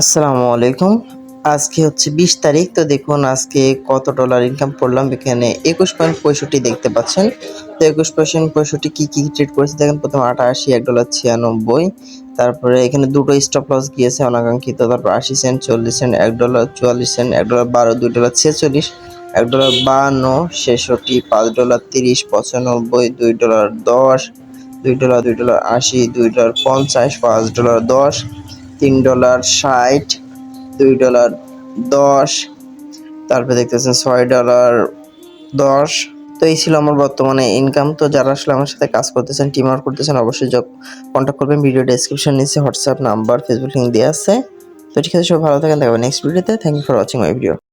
আসসালামু আলাইকুম। আজকে হচ্ছে বিশ তারিখ, তো দেখুন আজকে কত ডলার ইনকাম করলাম। এখানে একুশ পয়েন্ট পঁয়ষট্টি দেখতে পাচ্ছেন। তো একুশ পয়েন্ট পঁয়ষট্টি কী কী ট্রেড করেছে? দেখেন প্রথম আটাশি, এক ডলার ছিয়ানব্বই। তারপরে এখানে দুটো স্টপ লস গিয়েছে অনাকাঙ্ক্ষিত। তারপর আশি সেন্ট চল্লিশ সেন্ট এক ডলার চুয়াল্লিশ সেন্ট এক ডলার বারো, দুই ডলার ছেচল্লিশ, এক ডলার বাহান্ন, ছেষট্টি, পাঁচ ডলার তিরিশ, পঁচানব্বই, দুই ডলার দশ, দুই ডলার দুই ডলার আশি, দুই ডলার পঞ্চাশ, পাঁচ ডলার দশ তিন ডলার ষাট, দুই ডলার দশ, তারপরে দেখতেছেন ছয় ডলার দশ। তো এই ছিল আমার বর্তমানে ইনকাম তো যারা আসলে আমার সাথে কাজ করতেছেন টিম আউট করতেছেন, অবশ্যই কন্ট্যাক্ট করবেন। ভিডিও ডেসক্রিপশন নিচে হোয়াটসঅ্যাপ নাম্বার ফেসবুক লিঙ্ক দেওয়া আছে। তো ঠিক আছে সব ভালো থাকেন। দেখাবেন নেক্সট ভিডিওতে thank you for watching my video